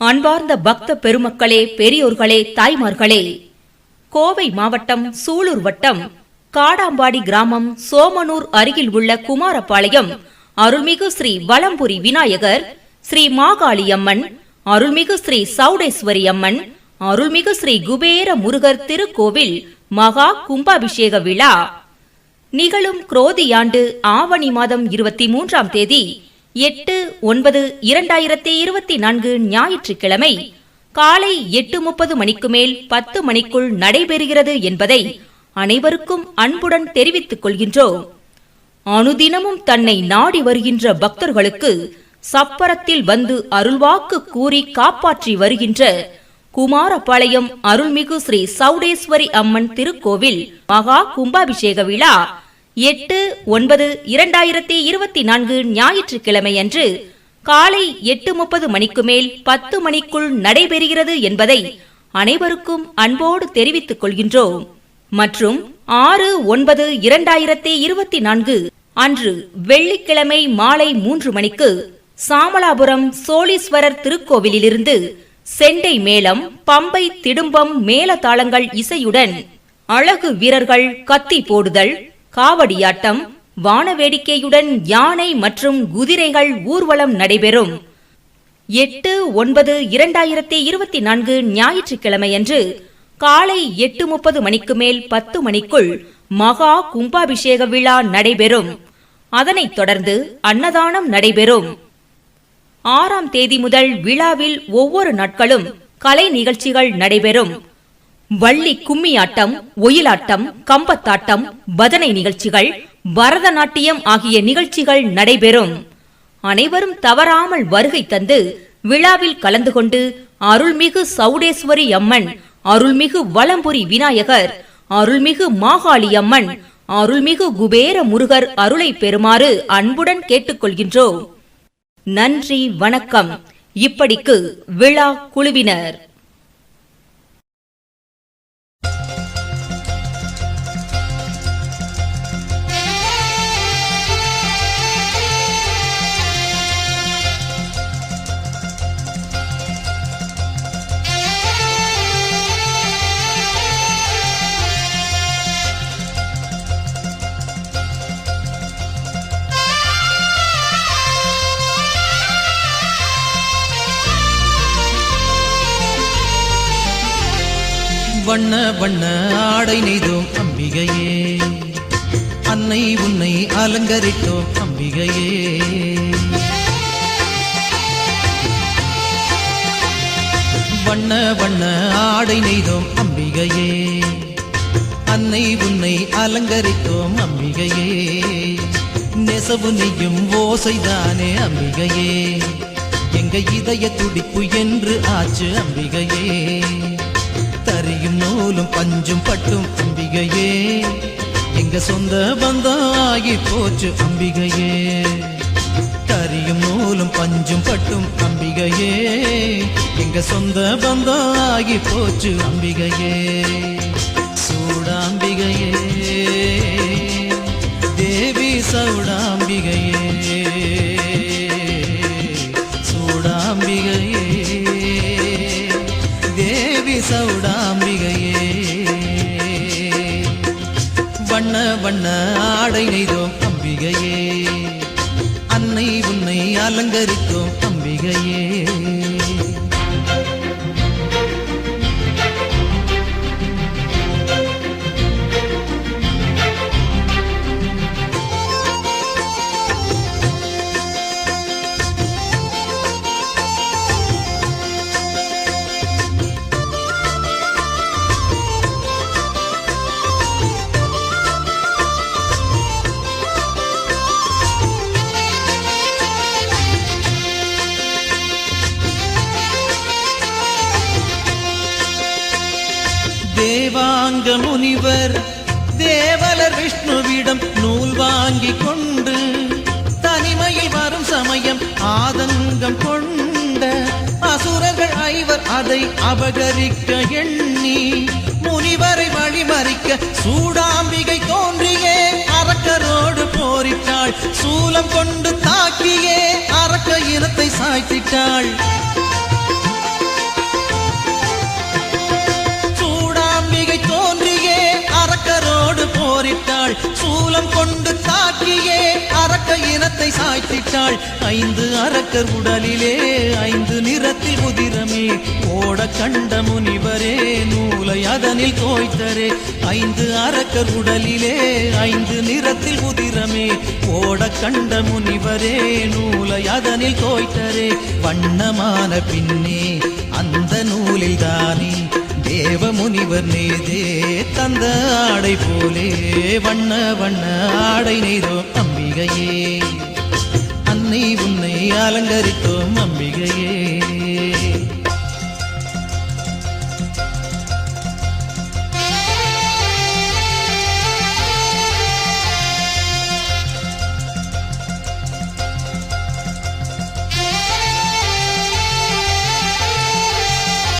அன்பார்ந்த பக்த பெருமக்களே பெரியோர்களே தாய்மார்களே. கோவை மாவட்டம் சூலூர் வட்டம் காடாம்பாடி கிராமம் சோமனூர் அருகில் உள்ள குமாரபாளையம் அருள்மிகு ஸ்ரீ வலம்புரி விநாயகர் ஸ்ரீ மாகாளியம்மன் அருள்மிகு ஸ்ரீ சவுடேஸ்வரி அம்மன் அருள்மிகு ஸ்ரீ குபேர முருகர் திருக்கோவில் மகா கும்பாபிஷேக விழா. நிகழும் குரோதியாண்டு ஆவணி மாதம் இருபத்தி மூன்றாம் தேதி எட்டு ஒன்பது இரண்டாயிரத்தி இருபத்தி நான்கு ஞாயிற்றுக்கிழமை காலை எட்டு முப்பது மணிக்கு மேல் பத்து மணிக்குள் நடைபெறுகிறது என்பதை அனைவருக்கும் அன்புடன் தெரிவித்துக் கொள்கின்றோம். அனுதினமும் தன்னை நாடி வருகின்ற பக்தர்களுக்கு சப்பரத்தில் வந்து அருள்வாக்கு கூறி காப்பாற்றி வருகின்ற குமாரபாளையம் அருள்மிகு ஸ்ரீ சவுடேஸ்வரி அம்மன் திருக்கோவில் மகா கும்பாபிஷேக விழா எட்டு ஒன்பது இரண்டாயிரத்தி இருபத்தி நான்கு ஞாயிற்றுக்கிழமை அன்று காலை எட்டு முப்பது மணிக்கு மேல் பத்து மணிக்குள் நடைபெறுகிறது என்பதை அனைவருக்கும் அன்போடு தெரிவித்துக் கொள்கின்றோம். மற்றும் ஆறு ஒன்பது இரண்டாயிரத்தி இருபத்தி நான்கு அன்று வெள்ளிக்கிழமை மாலை மூன்று மணிக்கு சாமலாபுரம் சோழீஸ்வரர் திருக்கோவிலிலிருந்து செண்டை மேளம் பம்பை திடும்பம் மேளதாளங்கள் இசையுடன் அழகு வீரர்கள் கத்தி போடுதல் காவடியாட்டம் வானவேடிக்கையுடன் யானை மற்றும் குதிரைகள் ஊர்வலம் நடைபெறும். எட்டு ஒன்பது இரண்டாயிரத்தி இருபத்தி நான்கு ஞாயிற்றுக்கிழமையன்று காலை எட்டு முப்பது மணிக்கு மேல் பத்து மணிக்குள் மகா கும்பாபிஷேக விழா நடைபெறும். அதனைத் தொடர்ந்து அன்னதானம் நடைபெறும். ஆறாம் தேதி முதல் விழாவில் ஒவ்வொரு நாட்களும் கலை நிகழ்ச்சிகள் நடைபெறும். வள்ளி கும்மியாட்டம் ஒயிலாட்டம் கம்பத்தாட்டம் பஜனை நிகழ்ச்சிகள் பரதநாட்டியம் ஆகிய நிகழ்ச்சிகள் நடைபெறும். அனைவரும் தவறாமல் வருகை தந்து விழாவில் கலந்து கொண்டு அருள்மிகு சௌடேஸ்வரி அம்மன் அருள்மிகு வலம்புரி விநாயகர் அருள்மிகு மாகாளி அம்மன் அருள்மிகு குபேர முருகர் அருளை பெறுமாறு அன்புடன் கேட்டுக்கொள்கின்றோம். நன்றி வணக்கம். இப்படிக்கு விழா குழுவினர். வண்ண வண்ண ஆடை நெய்தோம் அம்பிகையே. அன்னை உன்னை அலங்கரித்தோம் அம்பிகையே. வண்ண வண்ண ஆடை நெய்தோம் அம்பிகையே. அன்னை உன்னை அலங்கரித்தோம் அம்பிகையே. நெசவு நெய்யும் ஓசைதானே அம்பிகையே. எங்க இதய துடிப்பு என்று ஆச்சு அம்பிகையே. தரியும் நூலும் பஞ்சும் பட்டும் அம்பிகையே. எங்க சொந்த பந்தாகி போச்சு அம்பிகையே. தரியும் நூலும் பஞ்சும் பட்டும் அம்பிகையே. எங்க சொந்த பந்தாகி போச்சு அம்பிகையே. சௌடாம்பிகையே. வண்ண வண்ண ஆடை நெய்தோம் அம்பிகையே. அன்னை உன்னை அலங்கரித்தோம் அம்பிகையே. தேவாங்க முனிவர் தேவலர் விஷ்ணுவிடம் நூல் வாங்கி கொண்டு தனிமையில் வரும் சமயம் ஆதங்கம் கொண்ட அசுரர்கள் ஐவர் அதை அபகரிக்க எண்ணி முனிவரை வழிமறிக்க சூடாம்பிகை தோன்றியே அரக்கரோடு போரிட்டாள் சூலம் கொண்டு தாக்கியே அரக்க இனத்தை சாய்த்திட்டாள். நிறத்தை சாய்த்திட்டாள். ஐந்து அரக்கர் உடலிலே ஐந்து நிறத்தில் உதிரமே. ஓட கண்ட முனிவரே நூலை அதனில் கோய்த்தரே ஐந்து அரக்கர் உடலிலே ஐந்து நிறத்தில் உதிரமே. ஓட கண்ட முனிவரே நூலை அதனில் கோய்த்தரே வண்ணமான பின்னே அந்த நூலில் தானே. தேவ முனிவர் நேதே தந்த ஆடை போலே. வண்ண வண்ண ஆடை நெய்தோ அம்பிகையே. அலங்கரித்தோம் அம்பிகையே.